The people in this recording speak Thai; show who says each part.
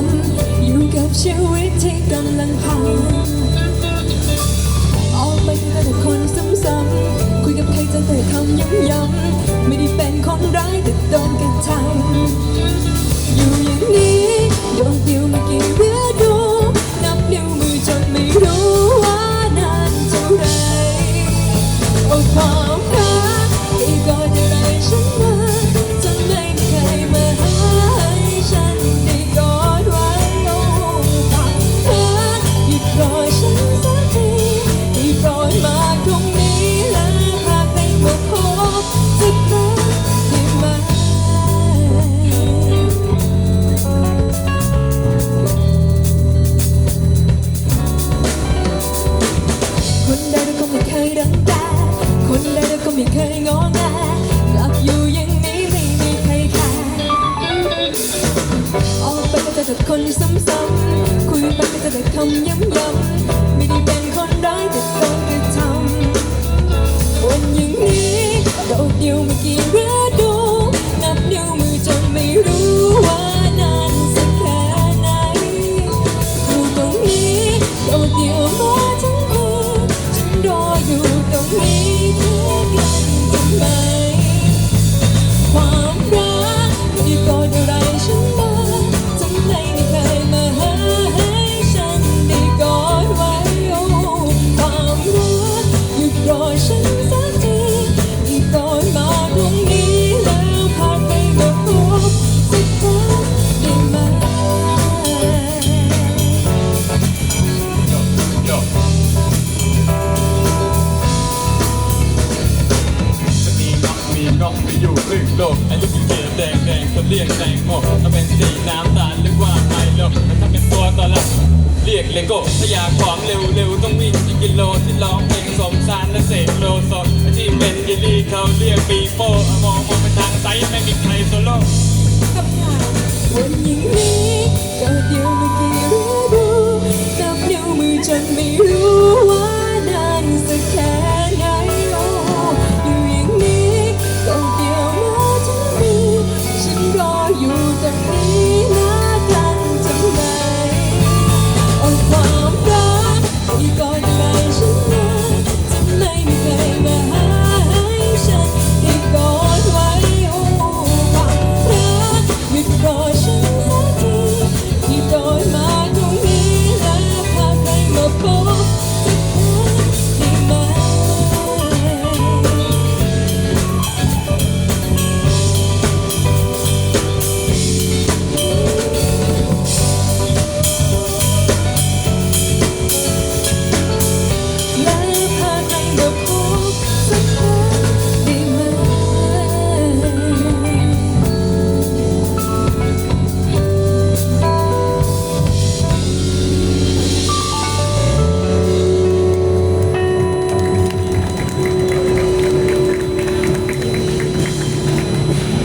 Speaker 1: ำอยู่กับชีวิตที่กำลังพังออกไปแต่คนซ้ำๆ คนใดเราก็ไม่เคยรังแกคนใดเราก็ไม่เคยงอแงกลับอยู่อย่างนี้ไม่มีใครแคร์ออกไปก็เจอแต่คนซ้ำๆคุยไปก็จะแต่คำย้ำๆไม่ได้เป็นคนร้ายแต่โดนกระทำวันอย่างนี้เดาเดียวเมื่อกี้ ค น้องไป
Speaker 2: อยู่ครึ่งโลกอายุเป็นเกียแดงแดงเขาเรียกแตงโมถ้าเป็นสีน้ำตาลเรียกว่าไมโลถ้าเป็นตัวตอนลกเรียกเลโก้ถ้าอยากความเร็วเร็วต้องวิ่งกี่กิโลที่ร้องเพลงสมสารและเสกโลโซที่เป็นยิลลี่เขาเรียกปีโป้มองมองไปทางไซไม่มีใครโซโล่